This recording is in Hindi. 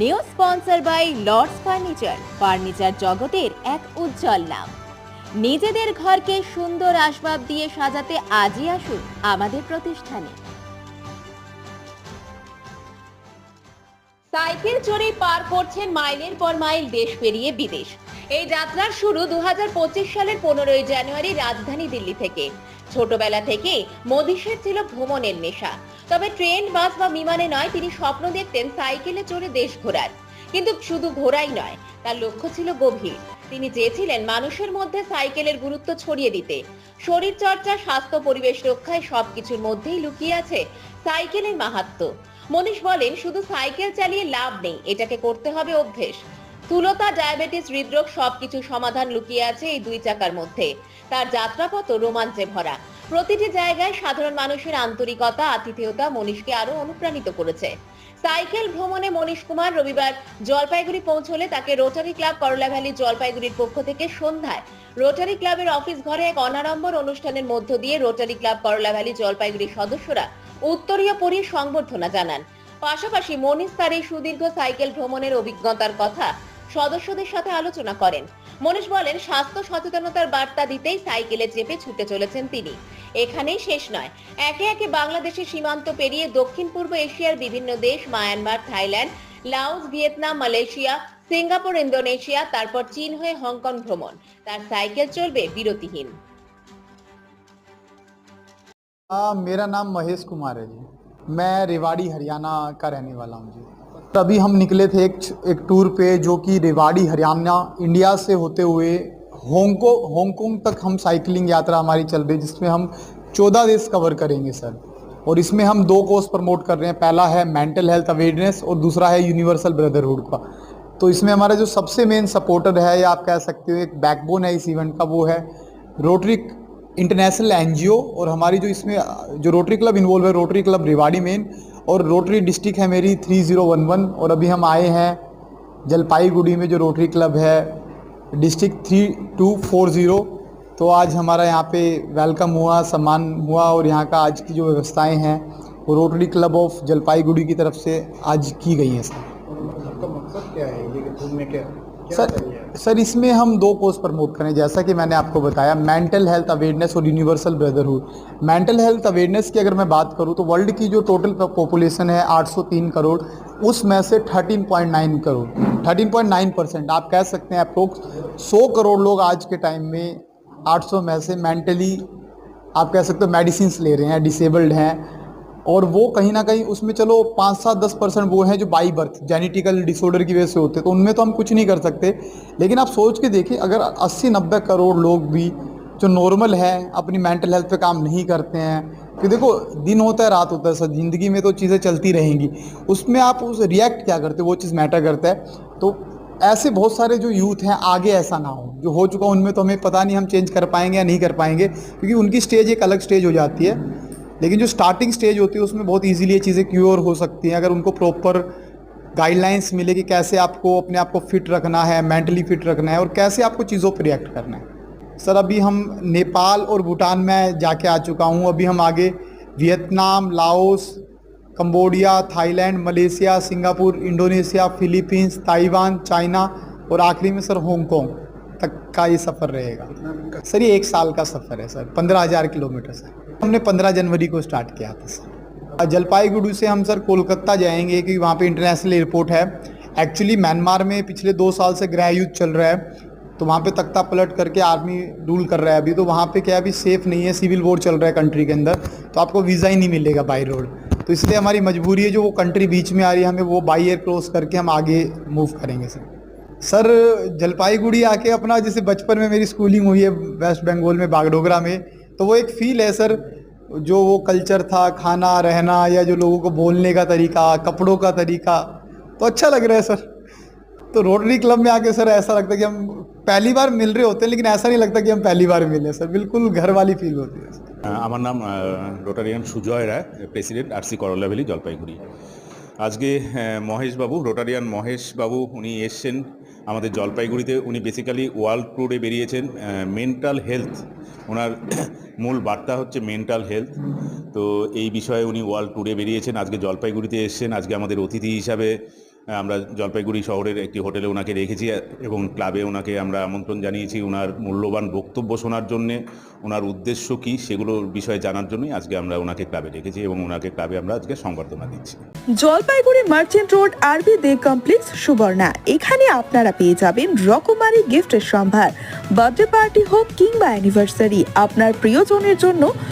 New sponsor by Lords furniture. Furniture জগতের এক উজ্জ্বল নাম। নিজেদের ঘরকে সুন্দর আসবাব দিয়ে সাজাতে আজই আসুন আমাদের প্রতিষ্ঠানে। সাইকেল চড়ে পার করছেন মাইলের পর মাইল দেশ পেরিয়ে বিদেশ। এই যাত্রার শুরু দু হাজার পঁচিশ সালের পনেরোই জানুয়ারি রাজধানী দিল্লি থেকে। ছোটবেলা থেকে মদিশের ছিল ভ্রমণের নেশা। তবে ট্রেন, বাস বা বিমানে নয়, তিনি স্বপ্ন দেখতেন সাইকেলে চড়ে দেশ ঘোরার। কিন্তু শুধু ঘোরাই নয়, তার লক্ষ্য ছিল গভীর। তিনি চেয়েছিলেন মানুষের মধ্যে সাইকেলের গুরুত্ব ছড়িয়ে দিতে। শরীর চর্চা স্বাস্থ্য, পরিবেশ রক্ষায় সবকিছুর মধ্যেই লুকিয়ে আছে সাইকেলের মাহাত্ম্য মনীষ বলেন, শুধু সাইকেল চালিয়ে লাভ নেই, এটাকে করতে হবে অভ্যেস। স্থূলতা, ডায়াবেটিস, হৃদরোগ সবকিছু সমাধান লুকিয়ে আছে এই দুই চাকার মধ্যে। তার যাত্রাপথ রোমাঞ্চে ভরা। প্রতিটি জায়গায় সাধারণ মানুষের আন্তরিকতা, আতিথেয়তা মনীষকে আরও অনুপ্রাণিত করেছে। সাইকেল ভ্রমণে মনীষ কুমার রবিবার জলপাইগুড়ি পৌঁছলে তাকে রোটারি ক্লাব করলা ভ্যালি জলপাইগুড়ির পক্ষ থেকে সন্ধ্যায় রোটারি ক্লাবের অফিস ঘরে এক অনাড়ম্বর অনুষ্ঠানের মধ্য দিয়ে রোটারি ক্লাব করলা ভ্যালি জলপাইগুড়ির সদস্যরা উত্তরীয় পরিয়ে সংবর্ধনা জানান। পাশাপাশি মনীষ তার এই সুদীর্ঘ সাইকেল ভ্রমণের অভিজ্ঞতার কথা সদস্যদের সাথে আলোচনা করেন। মনীষ বলেন স্বাস্থ্য সচেতনতার বার্তা দিতেই সাইকেলে চেপে ছুটে চলেছেন তিনি এখানেই শেষ নয় একে একে বাংলাদেশের সীমান্ত পেরিয়ে দক্ষিণ পূর্ব এশিয়ার বিভিন্ন দেশ Myanmar Thailand Laos Vietnam Malaysia Singapore Indonesia তারপর চীন হয়ে হংকং ভ্রমণ তার সাইকেল চলবে বিরতিহীন आ, मेरा नाम महेश कुमार है जी मैं रेवाड़ी हरियाणा का रहने वाला हूँ जी तभी हम निकले थे एक एक टूर पे जो कि रेवाड़ी, हरियाणा, इंडिया से होते हुए हांगकांग होंगकोंग तक हम साइकिलिंग यात्रा हमारी चल रही, जिसमें हम चौदह देश कवर करेंगे, सर। और इसमें हम दो कोर्स प्रमोट कर रहे हैं। पहला है मेंटल हेल्थ अवेयरनेस और दूसरा है यूनिवर्सल ब्रदरहुड का। तो इसमें हमारा जो सबसे मेन सपोर्टर है, या आप कह सकते हो एक बैकबोन है इस इवेंट का, वो है रोटरी इंटरनेशनल एनजीओ और हमारी जो इसमें, जो रोटरी क्लब इन्वॉल्व है रोटरी क्लब रेवाड़ी मेन और रोटरी डिस्ट्रिक्ट है मेरी 3011 और अभी हम आए हैं जलपाईगुड़ी में जो रोटरी क्लब है district three two four zero. तो आज हमारा यहाँ पे वेलकम हुआ सम्मान हुआ और यहाँ का आज की जो व्यवस्थाएँ हैं वो रोटरी क्लब ऑफ़ जलपाईगुड़ी की तरफ़ से आज की गई हैं सर। आपका मकसद क्या है? ये घूमने क्या सर? सर, इसमें हम दो कोर्स प्रमोट करें। जैसा कि मैंने आपको बताया मेंटल हेल्थ अवेयरनेस और universal brotherhood mental health awareness की अगर मैं बात करूँ तो वर्ल्ड की जो टोटल पॉपुलेशन है 803 करोड़, उसमें से 13.9 करोड़ 13.9 परसेंट आप कह सकते हैं अप्रोक्स सौ करोड़ लोग आज के टाइम में 800 में से मेंटली आप कह सकते हो मेडिसिन ले रहे हैं डिसेबल्ड हैं। और वो कहीं ना कहीं उसमें चलो पाँच सात दस परसेंट वो हैं जो बाई बर्थ जेनेटिकल डिसऑर्डर की वजह से होते तो उनमें तो हम कुछ नहीं कर सकते। लेकिन आप सोच के देखिए, अगर 80 नब्बे करोड़ लोग भी जो नॉर्मल है, अपनी मेंटल हेल्थ पे काम नहीं करते हैं, कि देखो, दिन होता है, रात होता है, सर, ज़िंदगी में तो चीज़ें चलती रहेंगी। उसमें आप उस रिएक्ट क्या करते वो चीज़ मैटर करता है। तो ऐसे बहुत सारे जो यूथ हैं, आगे ऐसा ना हो, जो हो चुका उनमें तो हमें पता नहीं हम चेंज कर पाएँगे या नहीं कर पाएँगे, क्योंकि उनकी स्टेज एक अलग स्टेज हो जाती है। लेकिन जो स्टार्टिंग स्टेज होती है उसमें बहुत इजीली ये चीज़ें क्योर हो सकती हैं। अगर उनको प्रॉपर गाइडलाइंस मिले कि कैसे आपको अपने आप को फिट रखना है मेंटली फिट रखना है और कैसे आपको चीज़ों पर रिएक्ट करना है। सर अभी हम नेपाल और भूटान में जाके आ चुका हूँ। अभी हम आगे Vietnam Laos Cambodia Thailand Malaysia Singapore Indonesia Philippines Taiwan China और आखिरी में सर हांगकांग तक का ये सफ़र रहेगा। सर ये एक साल का सफ़र है सर पंद्रह हज़ार किलोमीटर सर हमने पंद्रह जनवरी को स्टार्ट किया था सर। जलपाईगुड़ी से हम सर कोलकाता जाएँगे क्योंकि वहाँ पे इंटरनेशनल एयरपोर्ट है। एक्चुअली म्यांमार में पिछले दो साल से गृह युद्ध चल रहा है। तो वहाँ पे तख्ता पलट करके आर्मी रूल कर रहा है अभी। तो वहाँ पे क्या अभी सेफ़ नहीं है सिविल वॉर चल रहा है कंट्री के अंदर। तो आपको वीज़ा ही नहीं मिलेगा बाई रोड तो इसलिए हमारी मजबूरी है, जो वो कंट्री बीच में आ रही है, हमें वो बाई एयर क्रॉस करके हम आगे मूव करेंगे सर। सर, जलपाईगुड़ी आके अपना, जैसे बचपन में मेरी स्कूलिंग हुई है वेस्ट बंगाल में, बागडोगरा में तो वो एक फील है सर जो वो कल्चर था खाना रहना या जो लोगों को बोलने का तरीका कपड़ों का तरीका तो अच्छा लग रहा है सर तो रोटरी क्लब में आके सर ऐसा लगता है कि हम पहली बार मिल रहे होते हैं लेकिन ऐसा नहीं लगता कि हम पहली बार मिले सर बिल्कुल घर वाली फील होती है सर আমার নাম আহ, Rotarian Sujoy Roy president RC Karala valley Jalpaiguri আজকে আহ, মহেশবাবু রোটারিয়ান মহেশবাবু উনি এসছেন আমাদের জলপাইগুড়িতে উনি বেসিক্যালি ওয়ার্ল্ড ট্যুরে বেরিয়েছেন মেন্টাল হেলথ ওনার মূল বার্তা হচ্ছে মেন্টাল হেলথ তো এই বিষয়ে উনি ওয়ার্ল্ড ট্যুরে বেরিয়েছেন, আজকে জলপাইগুড়িতে এসছেন, আজকে আমাদের অতিথি হিসাবে আমরা জলপাইগুড়ি শহরের একটি হোটেলে ওনাকে রেখেছি এবং ক্লাবে ওনাকে আমরা আমন্ত্রণ জানিয়েছি ওনার মূল্যবান বক্তব্য শোনার জন্যে। ওনার উদ্দেশ্য কী সেগুলোর বিষয়ে জানার জন্যই আজকে আমরা ওনাকে ক্লাবে রেখেছি এবং ওনাকে ক্লাবে আমরা আজকে সংবর্ধনা দিচ্ছি। জলপাইগুড়ি মার্চেন্ট রোড আরবি দে কমপ্লেক্স সুবর্ণা। এখানে আপনারা পেয়ে যাবেন রকমারি গিফটের সম্ভার, বার্থডে পার্টি হোক কিংবা অ্যানিভার্সারি। আপনার প্রিয়জনের জন্য